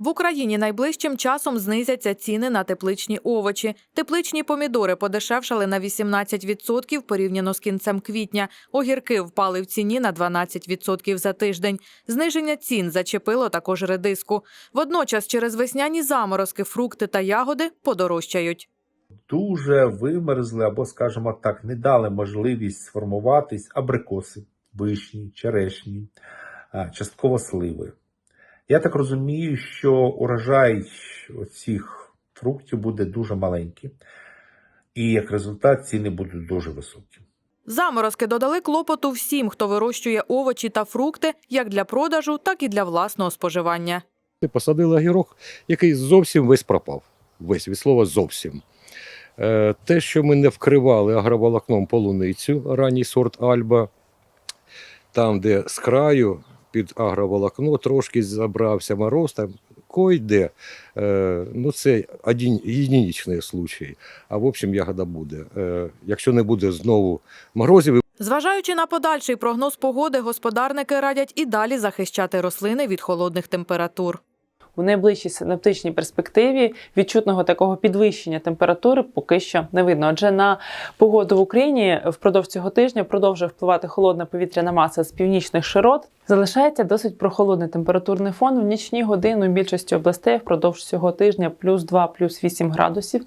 В Україні найближчим часом знизяться ціни на тепличні овочі. Тепличні помідори подешевшали на 18% порівняно з кінцем квітня. Огірки впали в ціні на 12% за тиждень. Зниження цін зачепило також редиску. Водночас через весняні заморозки фрукти та ягоди подорожчають. дуже вимерзли або, скажімо так, не дали можливість сформуватись абрикоси, вишні, черешні, частково сливи. Я так розумію, що урожай цих фруктів буде дуже маленький, і як результат ціни будуть дуже високі. Заморозки додали клопоту всім, хто вирощує овочі та фрукти як для продажу, так і для власного споживання. Ти посадили огірок, який зовсім весь пропав. Весь від слова зовсім. Е, Те, що ми не вкривали агроволокном полуницю, ранній сорт Альба, там, де з краю під агроволокно трошки забрався мороз, там койде. Е, Ну, це один єдинічний случай. А в общем, ягода буде. Е, Якщо не буде знову морозів, Зважаючи на подальший прогноз погоди, господарники радять і далі захищати рослини від холодних температур. У найближчій синаптичній перспективі відчутного такого підвищення температури поки що не видно. Адже на погоду в Україні впродовж цього тижня продовжує впливати холодна повітряна маса з північних широт. Залишається досить прохолодний температурний фон в нічні години у більшості областей впродовж цього тижня плюс 2, плюс 8 градусів.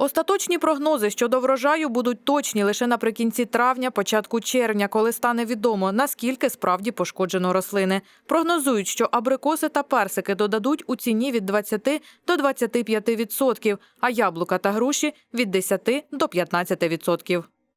Остаточні прогнози щодо врожаю будуть точні лише наприкінці травня, початку червня, коли стане відомо, наскільки справді пошкоджено рослини. Прогнозують, що абрикоси та персики додадуть у ціні від 20 до 25 відсотків, а яблука та груші – від 10 до 15 відсотків.